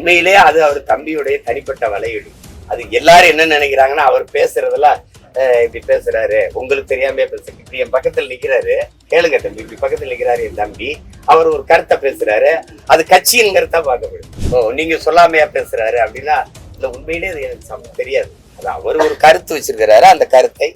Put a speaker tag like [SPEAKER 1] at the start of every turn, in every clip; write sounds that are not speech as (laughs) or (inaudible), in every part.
[SPEAKER 1] உண்மையிலே அது அவர் தம்பியுடைய தனிப்பட்ட வலையீடு அது எல்லாரும் என்ன நினைக்கிறாங்கன்னா அவர் பேசுறதெல்லாம் இப்படி பேசுறாரு. உங்களுக்கு தெரியாம பேசுறது இப்படி என் பக்கத்துல நிக்கிறாரு. கேளுங்க தம்பி இப்படி பக்கத்துல நிக்கிறாரு என் தம்பி. அவர் ஒரு கருத்தை பேசுறாரு. அது கட்சியின் கருத்தா பார்க்கப்படும் ஓ நீங்க சொல்லாமையா பேசுறாரு அப்படின்னா இந்த உண்மையிலே அது எனக்கு தெரியாது. அது அவர் ஒரு கருத்து வச்சிருக்கிறாரு. அந்த கருத்தை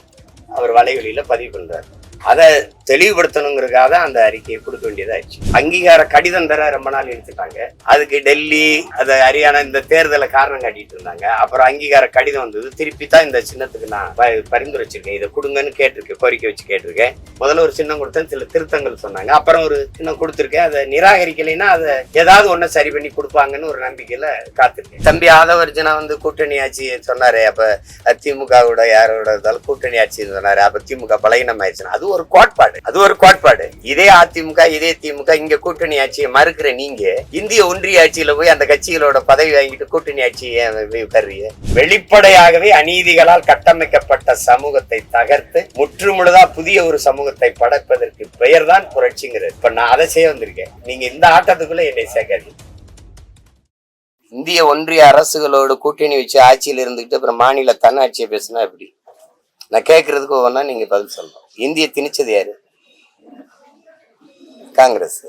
[SPEAKER 1] அவர் வலைவெளியில பதிவு பண்றாரு. அதை தெளிவுபடுத்தணுங்கிறதுக்காக தான் அந்த அறிக்கையை கொடுக்க வேண்டியதாச்சு அங்கீகார கடிதம் தர ரொம்ப நாள் எடுத்துட்டாங்க. அதுக்கு டெல்லி அது ஹரியானா இந்த தேர்தலை காரணம் காட்டிட்டு இருந்தாங்க. அப்புறம் அங்கீகார கடிதம் வந்தது. திருப்பி தான் இந்த சின்னத்துக்கு நான் ப- பரிந்துரைச்சிருக்கேன். இதை கொடுங்கன்னு கேட்டிருக்கேன் கோரிக்கை வச்சு கேட்டிருக்கேன். முதல்ல ஒரு சின்னம் கொடுத்தேன் சில திருத்தங்கள் சொன்னாங்க. அப்புறம் ஒரு சின்னம் கொடுத்துருக்கேன். அதை நிராகரிக்கலைன்னா அதை ஏதாவது ஒண்ணு சரி பண்ணி கொடுப்பாங்கன்னு ஒரு நம்பிக்கையில காத்திருக்கேன். தம்பி ஆதவர்ஜனா வந்து கூட்டணி ஆட்சி சொன்னாரு அப்ப திமுகவோட யாரோட இருந்தாலும் கூட்டணி ஆட்சி சொன்னாரு. அப்ப திமுக பலகீனம் ஆயிடுச்சுன்னா அதுவும் ஒரு கோட்பாடு. அது ஒரு கோட்பாடு. இதே அதிமுக இதே திமுக இங்க கூட்டணி ஆட்சியை மறுக்கிற நீங்க இந்திய ஒன்றிய ஆட்சியில போய் அந்த கட்சிகளோட பதவி வாங்கிட்டு கூட்டணி ஆட்சியை ஏன் வெளிப்படையாகவே அநீதிகளால் கட்டமைக்கப்பட்ட சமூகத்தை தகர்த்து முற்றுமுழுதா புதிய ஒரு சமூகத்தை படைப்பதற்கு பெயர்தான் புரட்சிங்கிறது. இப்ப நான் அதை செய்ய வந்திருக்கேன். நீங்க இந்த ஆட்டத்துக்குள்ள என்னை சேர்க்காதீங்க இந்திய ஒன்றிய அரசுகளோடு கூட்டணி வச்சு ஆட்சியில் இருந்துகிட்டு அப்புறம் மாநில தன்னாட்சியை பேசினா எப்படி? நான் கேட்கறதுக்கு ஒவ்வொன்றா நீங்கள் பதில் சொல்லணும். இந்திய திணிச்சது யாரு? காங்கிரஸ்.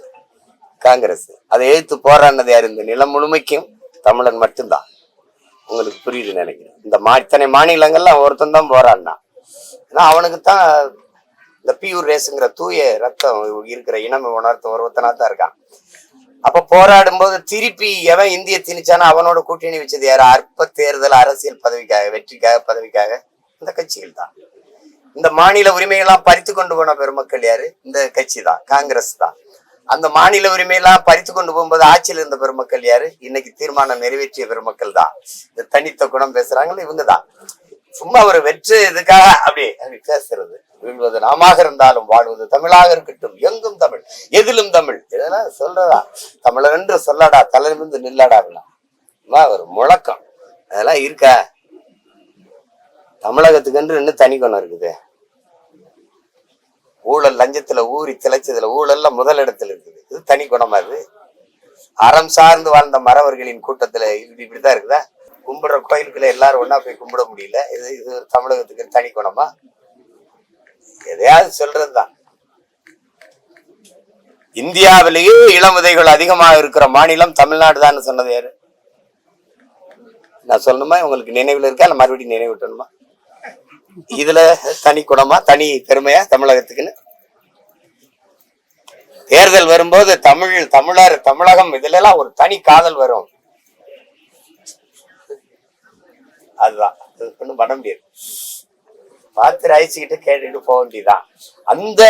[SPEAKER 1] காங்கிரஸ். அதை எழுத்து போராடினது யார்? இந்த நிலம் முழுமைக்கும் தமிழன் மட்டும்தான். உங்களுக்கு புரியுது நினைக்கிறேன். இந்த மா இத்தனை மாநிலங்கள்லாம் ஒருத்தன் தான் போராடினான் ஏன்னா அவனுக்கு தான் இந்த பியூர் ரேஸுங்கிற தூய ரத்தம் இருக்கிற இனம் உணர்த்த ஒருத்தனா தான் இருக்கான். அப்போ போராடும் போது திருப்பி எவன் இந்திய திணிச்சானோ அவனோட கூட்டணி வச்சது யார்? அற்ப தேர்தல் அரசியல் பதவிக்காக வெற்றிக்காக பதவிக்காக இந்த கட்சிகள் தான் இந்த மாநில உரிமையெல்லாம் பறித்து கொண்டு போன பெருமக்கள் யாரு? இந்த கட்சி தான் காங்கிரஸ் தான் அந்த மாநில உரிமையெல்லாம் பறித்து கொண்டு போகும்போது ஆட்சியில் இருந்த பெருமக்கள் யாரு? இன்னைக்கு தீர்மானம் நிறைவேற்றிய பெருமக்கள் தான் இந்த தனித்த குணம் பேசுறாங்கல்ல இவங்க தான் சும்மா ஒரு வெற்று இதுக்காக அப்படி அப்படி பேசுறது. வீழ்வது நாமாக இருந்தாலும் வாழ்வது தமிழாக இருக்கட்டும். எங்கும் தமிழ் எதிலும் தமிழ். இதெல்லாம் சொல்றதா? தமிழர் என்று சொல்லடா தலைமிருந்து நில்லடா அப்படின்னா. ஒரு முழக்கம். அதெல்லாம் இருக்கா? தமிழகத்துக்குன்று இன்னும் தனி குணம் இருக்குது. ஊழல் லஞ்சத்துல ஊறி திளைச்சதுல ஊழல்ல முதலிடத்துல இருக்குது. இது தனி குணமா இது அறம் சார்ந்து வாழ்ந்த மறவர்களின் கூட்டத்துல இப்படி இப்படிதான் இருக்குதா? கும்பிடுற கோயிலுக்குள்ள எல்லாரும் ஒன்னா போய் கும்பிட முடியல. இது இது தமிழகத்துக்கு தனி குணமா? எதையாவது சொல்றதுதான். இந்தியாவிலேயே இளமுதைகள் அதிகமாக இருக்கிற மாநிலம் தமிழ்நாடு தான் சொன்னது யாரு? நான் சொல்லணுமா? உங்களுக்கு நினைவில் இருக்கா? இல்லை மறுபடியும் நினைவூட்டணுமா? இதுல தனி குணமா தனி பெருமையா தமிழகத்துக்குன்னு. தேர்தல் வரும்போது தமிழ் தமிழர் தமிழகம் இதுல எல்லாம் ஒரு தனி காதல் வரும். அதுதான். அது பண்ண முடியாது. பார்த்து ரசிச்சுக்கிட்டு கேட்டுட்டு போக வேண்டியதுதான். அந்த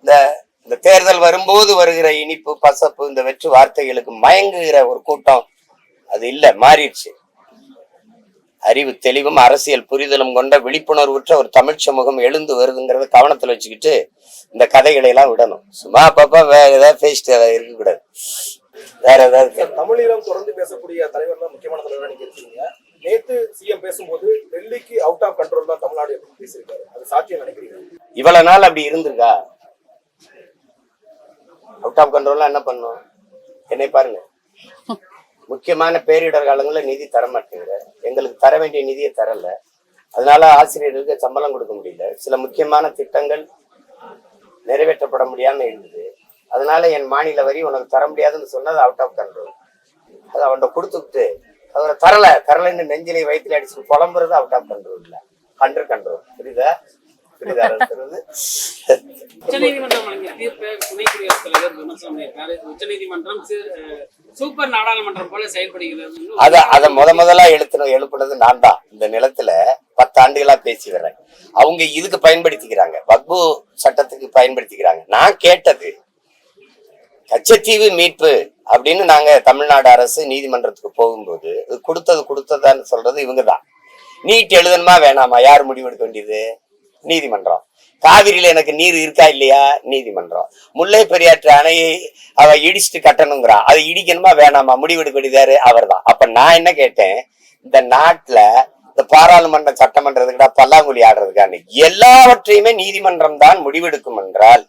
[SPEAKER 1] இந்த இந்த தேர்தல் வரும்போது வருகிற இனிப்பு பசப்பு இந்த வெற்று வார்த்தைகளுக்கு மயங்குகிற ஒரு கூட்டம் அது இல்லை மாறிடுச்சு. அறிவு தெளிவும் அரசியல் புரிதலும் கொண்ட விழிப்புணர்வுற்ற ஒரு தமிழ் சமூகம் எழுந்து வருதுங்கிறத கவனத்துல வச்சுக்கிட்டு இந்த கதைகளை எல்லாம் விடணும். சும்மா அப்பப்ப வேற ஏதாவது பேசிட்டு இருக்கக்கூடாது. வேற ஏதாவது
[SPEAKER 2] தமிழீழம் தொடர்ந்து பேசக்கூடிய தலைவர்லாம் முக்கியமான தலைவரா நீங்க இருக்கீங்க. நேத்து சிஎம் பேசும்போது டெல்லிக்கு அவுட் ஆஃப் கண்ட்ரோல் தான் தமிழ்நாடு அப்படின்னு பேசியிருக்காரு. அது சாட்சியம் நினைக்கிறீங்க
[SPEAKER 1] இவ்வளவு நாள் அப்படி இருந்திருக்கா? அவுட் ஆஃப் கண்ட்ரோல்லாம் என்ன பண்ணும்? என்னை பாருங்க. முக்கியமான பேரிடர் காலங்களில் நிதி தர மாட்டேங்கிற எங்களுக்கு தர வேண்டிய நிதியை தரல. அதனால ஆசிரியர்களுக்கு சம்பளம் கொடுக்க முடியல. சில முக்கியமான திட்டங்கள் நிறைவேற்றப்பட முடியாம இருந்தது. அதனால என் மாநில வரி உனக்கு தர முடியாதுன்னு சொன்னது அவுட் ஆஃப் கண்ட்ரோல் அது அவன்கிட்ட கொடுத்துக்கிட்டு அவரை தரல. தரலைன்னு நெஞ்சிலை வயிற்றுல அடிச்சு புலம்புறது அவுட் ஆஃப் கண்ட்ரோல் இல்லை. அண்டர் கண்ட்ரோல் புரியுதா?
[SPEAKER 3] சூப்பர் நாடாளுமன்றம் போல செயல்படுகிறது
[SPEAKER 1] அத அத முத முதலா எழுத்துன எழுப்புனது நான் தான். இந்த நிலத்துல பத்து ஆண்டுகளா பேசி வர்றேன். அவங்க இதுக்கு பயன்படுத்திக்கிறாங்க. வக்பு சட்டத்துக்கு பயன்படுத்திக்கிறாங்க. நான் கேட்டது கச்சத்தீவு மீட்பு அப்படின்னு நாங்க தமிழ்நாடு அரசு நீதிமன்றத்துக்கு போகும்போது கொடுத்தது கொடுத்ததான்னு சொல்றது இவங்க தான். நீட் எழுதணுமா வேணாமா? யார் முடிவெடுக்க வேண்டியது? நீதிமன்றம். காவிரியில எனக்கு நீர் இருக்கா இல்லையா? நீதிமன்றம். முல்லை பெரியாற்று அணையை அவ இடிச்சுட்டு கட்டணுங்கிறா. அதை இடிக்கணுமா வேணாமா? முடிவெடுக்க அவர் தான் அவர்தான். அப்ப நான் என்ன கேட்டேன்? இந்த நாட்டுல இந்த பாராளுமன்ற சட்டமன்றத்துக்கிட்ட பல்லாங்குழி ஆடுறதுக்கான எல்லாவற்றையுமே நீதிமன்றம் தான் முடிவெடுக்கும் என்றால்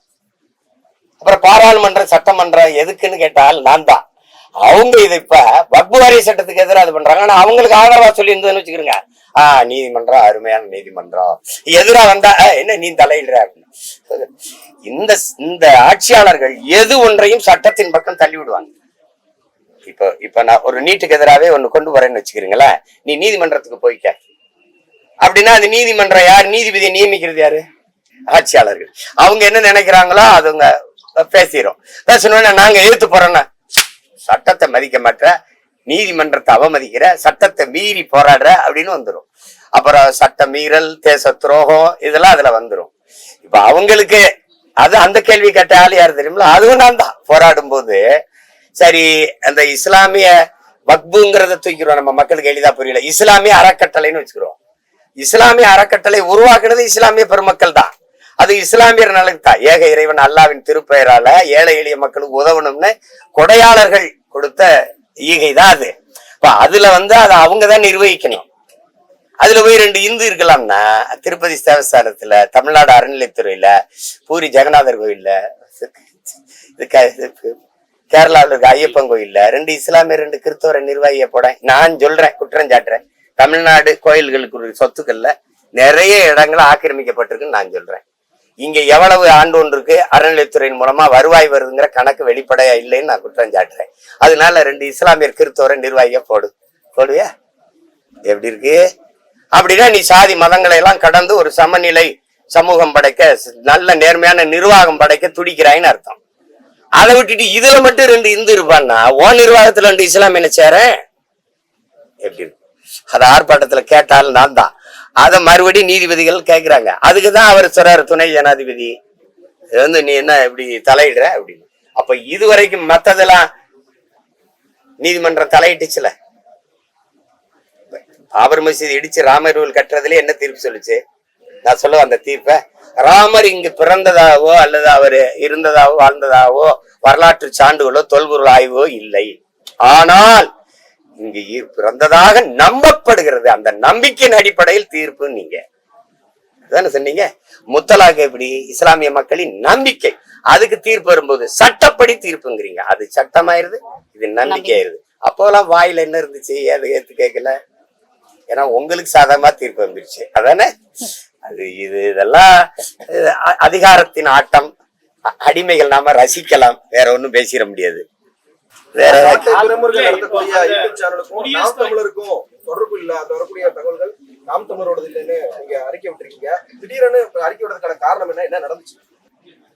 [SPEAKER 1] அப்புறம் பாராளுமன்ற சட்டமன்றம் எதுக்குன்னு கேட்டால் நான் தான். அவங்க இது இப்ப வக்பு வாரிய சட்டத்துக்கு எதிராக அது பண்றாங்க. ஆனா அவங்களுக்கு ஆதரவா சொல்லி இருந்ததுன்னு வச்சுக்கிறேங்க ஆஹ் நீதிமன்றம் அருமையான நீதிமன்றம். எதிரா வந்தா என்ன நீ தலையிடுற? அப்படின்னு. இந்த இந்த ஆட்சியாளர்கள் எது ஒன்றையும் சட்டத்தின் பக்கம் தள்ளி விடுவாங்க. இப்போ இப்ப நான் ஒரு நீட்டுக்கு எதிராகவே ஒண்ணு கொண்டு வரேன்னு வச்சுக்கிறீங்களேன் நீ நீதிமன்றத்துக்கு போய்க்க அப்படின்னா அது நீதிமன்றம் யார்? நீதிபதியை நியமிக்கிறது யாரு? ஆட்சியாளர்கள். அவங்க என்ன நினைக்கிறாங்களோ அதுங்க பேசிடும் பேசணும்னா நாங்க எதிர்த்து போறோம்னா சட்டத்தை மதிக்க மாட்ட நீதிமன்றத்தை அவமதிக்கிற சட்டத்தை மீறி போராடுற அப்படின்னு வந்துடும் அப்புறம் சட்ட மீறல் தேச துரோகம் இதெல்லாம் அதுல வந்துடும் இப்ப அவங்களுக்கு அது அந்த கேள்வி கேட்ட ஆள் யார் தெரியுங்களா அதுவும் நான் தான். போராடும் போது சரி அந்த இஸ்லாமிய வக்புங்கிறத தூக்கிறோம் நம்ம. மக்களுக்கு எளிதா புரியல. இஸ்லாமிய அறக்கட்டளைன்னு வச்சுக்கிறோம். இஸ்லாமிய அறக்கட்டளை உருவாக்குனது இஸ்லாமிய பெருமக்கள் தான். அது இஸ்லாமியர் நலன் தான். ஏக இறைவன் அல்லாவின் திருப்பெயரால ஏழை எளிய மக்களுக்கு உதவணும்னு கொடையாளர்கள் கொடுத்த ஈகை தான் அது இப்போ அதுல வந்து அதை அவங்க தான் நிர்வகிக்கணும். அதுல போய் ரெண்டு இந்து இருக்கலாம்னா திருப்பதி தேவஸ்தானத்துல தமிழ்நாடு அறநிலைத்துறையில பூரி ஜெகநாதர் கோயில்ல இது கேரளாவில் இருக்க ஐயப்பன் கோயில்ல ரெண்டு இஸ்லாமிய ரெண்டு கிறிஸ்தவரை நிர்வாகிய போட நான் சொல்றேன் குற்றம் சாட்டுறேன். தமிழ்நாடு கோயில்களுக்கு சொத்துக்கள்ல நிறைய இடங்கள் ஆக்கிரமிக்கப்பட்டிருக்குன்னு நான் சொல்றேன். இங்க எவ்வளவு ஆண்டு ஒன்று இருக்கு அறநிலைத்துறையின் மூலமா வருவாய் வருதுங்கிற கணக்கு வெளிப்படையா இல்லைன்னு நான் குற்றம் சாட்டுறேன். அதனால ரெண்டு இஸ்லாமியர் கிறிஸ்தவரை நிர்வாகியா போடு. போடுவியா? எப்படி இருக்கு? அப்படின்னா நீ சாதி மதங்களை எல்லாம் கடந்து ஒரு சமநிலை சமூகம் படைக்க நல்ல நேர்மையான நிர்வாகம் படைக்க துடிக்கிறாயின்னு அர்த்தம். அதை விட்டுட்டு இதுல மட்டும் ரெண்டு இந்து இருப்பான்னா ஓ நிர்வாகத்துல ரெண்டு இஸ்லாம் என்ன சேரேன்? எப்படி இருக்கு? அது ஆர்ப்பாட்டத்துல கேட்டாலும் நான் தான் அதை மறுபடியும் நீதிபதிகள் கேட்கிறாங்க அதுக்கு தான் அவர் சொல்றாரு துணை ஜனாதிபதி இது வந்து நீ என்ன இப்படி தலையிடுற? அப்படின்னு. அப்ப இதுவரைக்கும் மத்ததெல்லாம் நீதிமன்றம் தலையிட்டுச்சுல. பாபர் மசீதி இடிச்சு ராமர் கோவில் கட்டுறதுல என்ன தீர்ப்பு சொல்லுச்சு? நான் சொல்ல அந்த தீர்ப்பை ராமர் இங்கு பிறந்ததாவோ அல்லது அவர் இருந்ததாவோ வாழ்ந்ததாவோ வரலாற்று சான்றுகளோ தொல்பொருள் ஆய்வோ இல்லை. ஆனால் இங்கு பிறந்ததாக நம்பப்படுகிறது. அந்த நம்பிக்கையின் அடிப்படையில் தீர்ப்பு நீங்க. தானே சொன்னீங்க? முத்தலாக எப்படி? இஸ்லாமிய மக்களின் நம்பிக்கை. அதுக்கு தீர்ப்பு வரும்போது சட்டப்படி தீர்ப்புங்கிறீங்க. அது சட்டமாயிருது இது நம்பிக்கை ஆயிருது அப்போலாம் வாயில என்ன இருந்துச்சு? ஏது ஏத்து கேட்கல ஏன்னா உங்களுக்கு சாதகமா தீர்ப்பு வந்துருச்சு. அதானே? அது இது இதெல்லாம் அதிகாரத்தின் ஆட்டம். அடிமைகள் நாம ரசிக்கலாம். வேற ஒண்ணும் பேசிட முடியாது. வேற
[SPEAKER 2] தமிழருக்கும் தொடர்பு இல்ல அது வரக்கூடிய தகவல்கள் நாம் தமிழரோடது இல்லைன்னு நீங்க அறிக்கை விட்டுருக்கீங்க. திடீரென அறிக்கை விடுறதுக்கான காரணம் என்ன? என்ன நடந்துச்சு?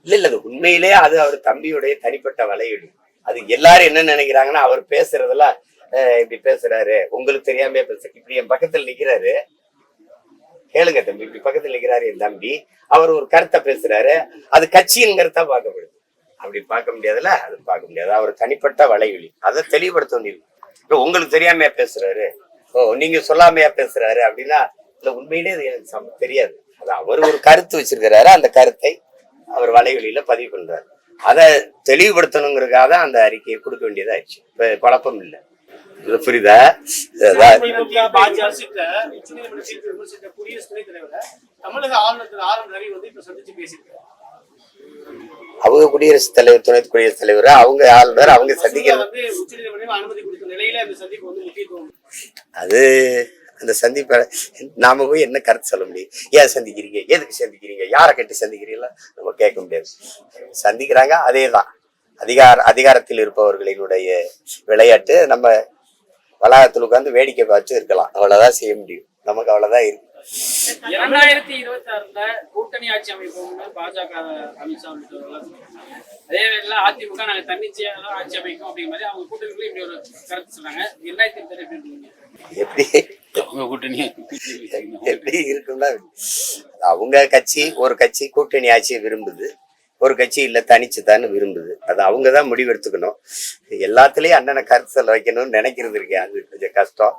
[SPEAKER 1] இல்ல இல்ல அது உண்மையிலே அது அவர் தம்பியுடைய தனிப்பட்ட வலையீடு அது எல்லாரும் என்ன நினைக்கிறாங்கன்னா அவர் பேசுறதுல அஹ், இப்படி பேசுறாரு. உங்களுக்கு தெரியாம பேச இப்படி என் பக்கத்துல நிக்கிறாரு. கேளுங்க தம்பி இப்படி பக்கத்துல நிக்கிறாரு என் தம்பி. அவர் ஒரு கருத்தை பேசுறாரு. அது கட்சியின் கருத்தா பார்க்கப்படுது. அப்படி பார்க்க முடியாதுல்ல? அது பார்க்க முடியாது. அவர் தனிப்பட்ட வலைவலி அதை தெளிவுபடுத்த வேண்டியது. இப்போ உங்களுக்கு தெரியாமையா பேசுறாரு. ஓ நீங்க சொல்லாமையா பேசுறாரு அப்படின்னா இல்ல உண்மையிலே அது எனக்கு தெரியாது. அது அவர் ஒரு கருத்து வச்சிருக்கிறாரு. அந்த கருத்தை அவர் வலைவெளியில பதிவு பண்றாரு. அதை தெளிவுபடுத்தணுங்கிறதுக்காக தான் அந்த அறிக்கையை கொடுக்க வேண்டியதாயிடுச்சு. இப்போ குழப்பம் இல்லை. இது புரியுதா?
[SPEAKER 3] தமிழக ஆளுநர் ஆர் என் ரவி வந்து இப்ப சந்திச்சு பேசியிருக்காரு.
[SPEAKER 1] அவங்க குடியரசுத் தலைவர் துணை குடியரசுத் தலைவர்? அவங்க ஆளுநர் அவங்க
[SPEAKER 3] முக்கியத்துவம்
[SPEAKER 1] அது அந்த சந்திப்பை நாம போய் என்ன கருத்து சொல்ல முடியும்? ஏன் சந்திக்கிறீங்க? எதுக்கு சந்திக்கிறீங்க? யாரை கட்டி சந்திக்கிறீங்களா? நம்ம கேட்க முடியாது. சந்திக்கிறாங்க அதே தான் அதிகார அதிகாரத்தில் இருப்பவர்களினுடைய விளையாட்டு நம்ம வளாகத்தில் உட்கார்ந்து வேடிக்கை பார்த்து இருக்கலாம். அவ்வளவுதான் செய்ய முடியும். நமக்கு அவ்வளவுதான் இருக்கு.
[SPEAKER 3] இரண்டாயிரத்தி இருபத்தி ஆறுல கூட்டணி ஆட்சி அமைப்போம்னு பாஜக அமித்ஷா. அதே வேளையில அதிமுக நாங்க தன்னிச்சையா தான் ஆட்சி அமைக்கும் அப்படிங்கிற மாதிரி அவங்க கூட்டணிக்குள்ள இப்படி ஒரு கருத்து சொன்னாங்க இரண்டாயிரத்தி இருபத்தி எப்படி
[SPEAKER 1] எப்படி?
[SPEAKER 3] அவங்க கூட்டணி
[SPEAKER 1] எப்படி இருக்கும்னா அவங்க கட்சி ஒரு கட்சி கூட்டணி ஆட்சியை விரும்புது. ஒரு கட்சி இல்ல தனிச்சுதான்னு விரும்புது. அது அவங்க தான் முடிவெடுத்துக்கணும். எல்லாத்துலயும் அண்ணனை கருத்து சொல்ல வைக்கணும்னு நினைக்கிறது இருக்கு அது கொஞ்சம் கஷ்டம்.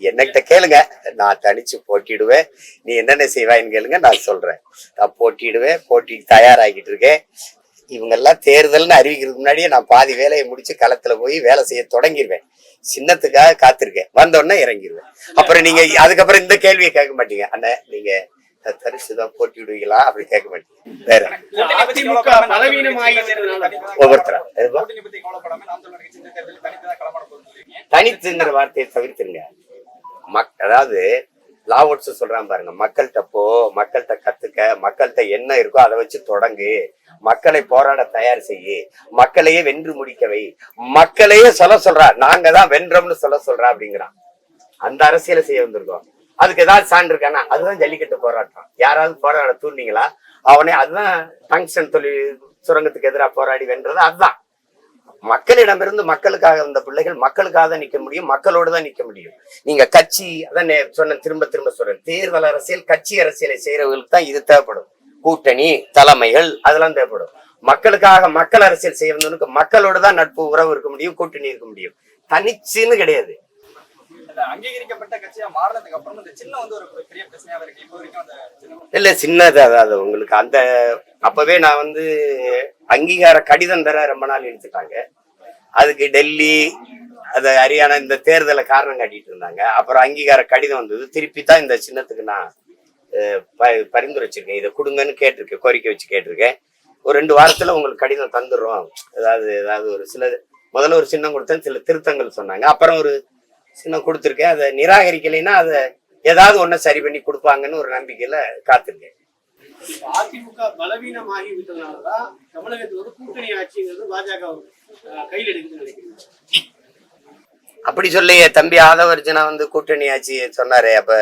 [SPEAKER 1] என்னகிட்ட கேளுங்க. நான் தனிச்சு போட்டிடுவேன். நீ என்னென்ன செய்வாயின்னு கேளுங்க நான் சொல்றேன். நான் போட்டிடுவேன். போட்டிக்கு தயாராகிட்டு இருக்கேன். இவங்க எல்லாம் தேர்தல்னு அறிவிக்கிறதுக்கு முன்னாடியே நான் பாதி வேலையை முடிச்சு களத்துல போய் வேலை செய்ய தொடங்கிடுவேன் சின்னத்துக்காக காத்திருக்கேன். வந்த உடனே இறங்கிடுவேன் அப்புறம் நீங்க அதுக்கப்புறம் இந்த கேள்வியை கேட்க மாட்டீங்க. அண்ணே நீங்க தரிசுதான் போட்டி விடுவீங்களா? அப்படி கேட்க மாட்டேன் வேற. ஒவ்வொருத்தரா? தனித்துங்கிற வார்த்தையை தவிர்த்துருங்க. மக் அதாவது லாவோட்ஸ் சொல்றான் பாருங்க மக்கள்கிட்ட போ மக்கள்கிட்ட கத்துக்க மக்கள்கிட்ட என்ன இருக்கோ அதை வச்சு தொடங்கு. மக்களை போராட தயார் செய்யு. மக்களையே வென்று முடிக்கவை மக்களையே சொல்ல சொல்றா. நாங்க தான் வென்றோம்னு சொல்ல சொல்றா அப்படிங்கிறான். அந்த அரசியலை செய்ய வந்திருக்கோம். அதுக்கு ஏதாவது சான்று இருக்கானா? அதுதான் ஜல்லிக்கட்டு போராட்டம். யாராவது போராட தூண்டிங்களா? அவனே அதுதான் டங்ஸ்டன் தொழில் சுரங்கத்துக்கு எதிராக போராடி வென்றது அதுதான். மக்களிடமிருந்து மக்களுக்காக இருந்த பிள்ளைகள் மக்களுக்காக தான் நிற்க முடியும் மக்களோடு தான் நிற்க முடியும். நீங்க கட்சி அதான் சொன்ன திரும்ப திரும்ப சொல்றேன். தேர்தல் அரசியல் கட்சி அரசியலை செய்யறவர்களுக்கு தான் இது தேவைப்படும். கூட்டணி தலைமைகள் அதெல்லாம் தேவைப்படும். மக்களுக்காக மக்கள் அரசியல் செய்யறவனுக்கு மக்களோடு தான் நட்பு உறவு இருக்க முடியும் கூட்டணி இருக்க முடியும். தனிச்சுன்னு கிடையாது.
[SPEAKER 2] அங்கீகரிக்கப்பட்ட கட்சியா மாறினதுக்கு அப்புறம் இந்த வந்து ஒரு பெரிய பிரச்சனையா இருக்கு. இப்போ வரைக்கும் அந்த
[SPEAKER 1] இல்ல சின்னது அதாவது உங்களுக்கு அந்த அப்பவே நான் வந்து அங்கீகார கடிதம் தர ரொம்ப நாள் இழுத்துட்டாங்க. அதுக்கு டெல்லி அது ஹரியானா இந்த தேர்தலை காரணம் காட்டிட்டு இருந்தாங்க. அப்புறம் அங்கீகார கடிதம் வந்தது. திருப்பி தான் இந்த சின்னத்துக்கு நான் ப- பரிந்துரைச்சிருக்கேன். இதை கொடுங்கன்னு கேட்டிருக்கேன் கோரிக்கை வச்சு கேட்டிருக்கேன். ஒரு ரெண்டு வாரத்துல உங்களுக்கு கடிதம் தந்துடுறோம். ஏதாவது ஏதாவது ஒரு சில முதல்ல ஒரு சின்னம் கொடுத்தேன் சில திருத்தங்கள் சொன்னாங்க. அப்புறம் ஒரு சின்னம் கொடுத்துருக்கேன். அதை நிராகரிக்கலைன்னா அதை ஏதாவது ஒண்ணு சரி பண்ணி கொடுப்பாங்கன்னு ஒரு நம்பிக்கையில காத்திருக்கேன்.
[SPEAKER 3] அதிமுக பலவீனமாகி விட்டதுனாலதான் தமிழகத்துல வந்து கூட்டணி ஆட்சிங்கிறது பாஜக கையில் எடுக்குதுன்னு நினைக்கிறேன்.
[SPEAKER 1] அப்படி சொல்லியே தம்பி ஆதவர்ஜனா வந்து கூட்டணி ஆட்சி சொன்னாரு அப்ப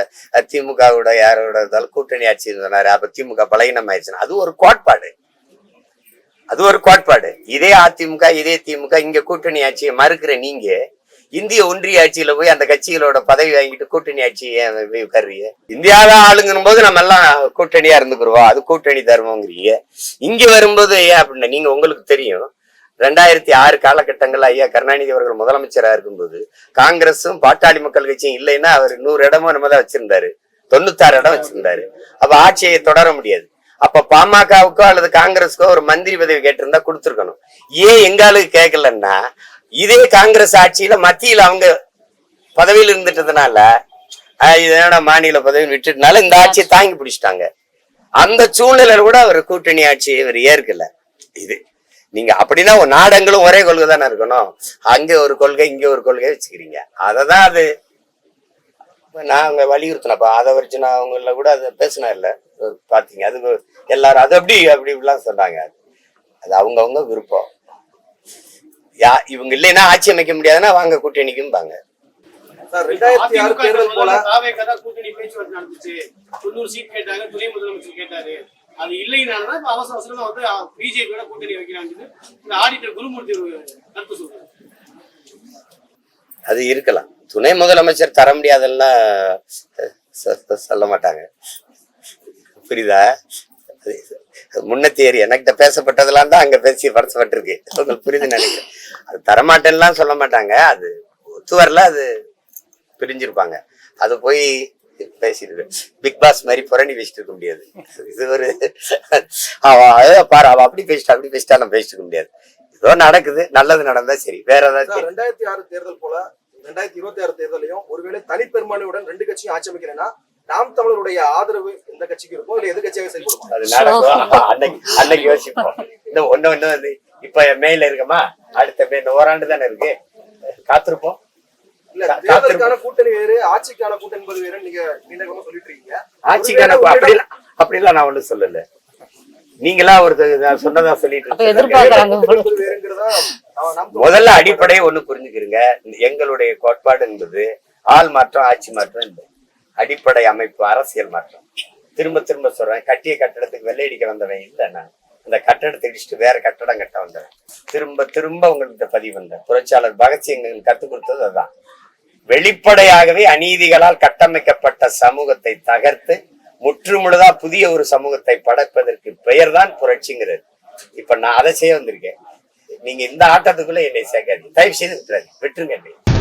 [SPEAKER 1] திமுகவோட யாரோட இருந்தாலும் கூட்டணி ஆட்சின்னு சொன்னாரு அப்ப திமுக பலகீனம் ஆயிடுச்சுன்னா அது ஒரு கோட்பாடு. அது ஒரு கோட்பாடு. இதே அதிமுக இதே திமுக இங்க கூட்டணி ஆட்சியை மறுக்கிற நீங்க இந்திய ஒன்றிய ஆட்சியில போய் அந்த கட்சிகளோட பதவி வாங்கிட்டு கூட்டணி ஆட்சி கருவிய இந்தியாவில ஆளுங்கும் போது நம்ம எல்லாம் கூட்டணியா இருந்துக்குருவோம் அது கூட்டணி தர்மங்கிறீங்க இங்க வரும்போது ஏன் அப்படின்னா நீங்க உங்களுக்கு தெரியும் ரெண்டாயிரத்தி ஆறு காலகட்டங்கள்ல ஐயா கருணாநிதி அவர்கள் முதலமைச்சரா இருக்கும்போது காங்கிரஸும் பாட்டாளி மக்கள் கட்சியும் இல்லைன்னா அவர் நூறு இடமும் நம்ம தான் வச்சிருந்தாரு. தொண்ணூத்தாறு இடம் வச்சிருந்தாரு. அப்ப ஆட்சியை தொடர முடியாது. அப்ப பாமகவுக்கோ அல்லது காங்கிரஸுக்கோ ஒரு மந்திரி பதவி கேட்டிருந்தா கொடுத்துருக்கணும். ஏன் எங்களுக்கு கேட்கலன்னா இதே காங்கிரஸ் ஆட்சியில மத்தியில அவங்க பதவியில் இருந்துட்டதுனால இதோட மாநில பதவி விட்டுட்டனால இந்த ஆட்சியை தாங்கி பிடிச்சிட்டாங்க. அந்த சூழ்நிலையில கூட அவர் கூட்டணி ஆட்சியை இவர் ஏற்கல. இது நீங்க அப்படின்னா நாடங்களும் ஒரே கொள்கை தானே இருக்கணும். அங்க ஒரு கொள்கை இங்க ஒரு கொள்கை வச்சுக்கிறீங்க. அததான் அது. நான் அங்க வலியுறுத்தினப்பா அதை வச்சு நான் அவங்கள கூட அதை பேசினா இல்லை. பாத்தீங்க அது எல்லாரும் அது அப்படி அப்படி இப்படிலாம் சொன்னாங்க. அது அவங்கவுங்க விருப்பம். யா இவங்க இல்லைன்னா ஆட்சி அமைக்க முடியாதுன்னா வாங்க கூட்டணிக்கும்பாங்க.
[SPEAKER 2] ரெண்டாயிரத்தி ஆறு
[SPEAKER 3] அதிமுக
[SPEAKER 2] தேர்தல் போல
[SPEAKER 3] கூட்டணி பேச்சுவார்த்தை நடந்துச்சு. தொண்ணூறு சீட் கேட்டாங்க துணை முதலமைச்சர் கேட்டாரு. அது இல்லைனாலதான் இப்ப அவசர அவசரமா வந்து பிஜேபியோட கூட்டணி வைக்கிறாங்க இந்த ஆடிட்டர் குருமூர்த்தி ஒரு கருத்து சொல்றாரு.
[SPEAKER 1] அது இருக்கலாம். துணை முதலமைச்சர் தர முடியாதெல்லாம் சொல்ல மாட்டாங்க. புரியுதா? அது முன்ன தேரி எனக்கிட்ட பேசப்பட்டதெல்லாம் தான் அங்க பேசி பரசப்பட்டிருக்கு. உங்களுக்கு புரிந்து நினைக்கிறேன். அது தரமாட்டேன்லாம் சொல்ல மாட்டாங்க. அது ஒத்து வரல அது பிரிஞ்சிருப்பாங்க. அது போய் பேசிட்டு பிக் பாஸ் மாதிரி புரணி பேசிட்டு இருக்க முடியாது. இது ஒரு அவ அத பாரு அவ அப்படி பேசிட்டா அப்படி பேசிட்டா நம்ம பேசிட்டு இருக்க முடியாது. ஏதோ நடக்குது நல்லது நடந்தா சரி. வேற ஏதாச்சும்
[SPEAKER 2] ரெண்டாயிரத்தி ஆறு தேர்தல் போல ரெண்டாயிரத்தி இருபத்தி ஆறு தேர்தலையும் ஒருவேளை தனிப்பெரும்பான்மையுடன் ரெண்டு கட்சியும் ஆட்சி அமைக்கிறேன்னா நாம் தமிழருடைய ஆதரவு எந்த கட்சிக்கு இருக்கும் இல்ல எது கட்சியாக செயல்படும்.
[SPEAKER 1] அது நடக்கும் அன்னைக்கு அன்னைக்கு யோசிப்போம். ஒண்ணு ஒண்ணு இப்ப மேல இருக்கமா? அடுத்த மே இந்த ஓராண்டு தானே இருக்கு. காத்திருப்போம்.
[SPEAKER 2] தேர்தலுக்கான கூட்டணி வேறு ஆட்சிக்கான கூட்டணி என்பது வேறு நீங்க நீண்ட காலமா சொல்லிட்டு இருக்கீங்க
[SPEAKER 1] ஆட்சிக்கான
[SPEAKER 2] ஒருவேளை
[SPEAKER 1] அப்படி அப்படிலாம் நான் ஒண்ணும் சொல்லல. நீங்களா ஒரு சொன்னதா சொல்லிட்டு.
[SPEAKER 2] என்பது (laughs)
[SPEAKER 1] முதல்ல அடிப்படையை ஒண்ணு புரிஞ்சுக்கிறீங்க. எங்களுடைய கோட்பாடு என்பது ஆள் மாற்றம் ஆட்சி மாற்றம் இல்லை அடிப்படை அமைப்பு அரசியல் மாற்றம். திரும்ப திரும்ப சொல்றேன் கட்டிய கட்டடத்துக்கு வெள்ளையடிக்க வந்தவன் இல்லை நான். அந்த கட்டடத்தை இடிச்சுட்டு வேற கட்டடம் கட்ட வந்தவன். திரும்ப திரும்ப உங்கள்கிட்ட பதிவு வந்தேன். புரட்சியாளர் பகத்சிங் கற்றுக் கத்துக் கொடுத்தது அதுதான். வெளிப்படையாகவே அநீதிகளால் கட்டமைக்கப்பட்ட சமூகத்தை தகர்த்து முற்றுமுழுதா புதிய ஒரு சமூகத்தை படைப்பதற்கு பெயர் தான் புரட்சிங்கிறது. இப்ப நான் அதை செய்ய வந்திருக்கேன். நீங்க இந்த ஆட்டத்துக்குள்ள என்னை சேர்க்காதீங்க. தயவு செய்து விட்டுறாது விட்டுருங்க என்னை.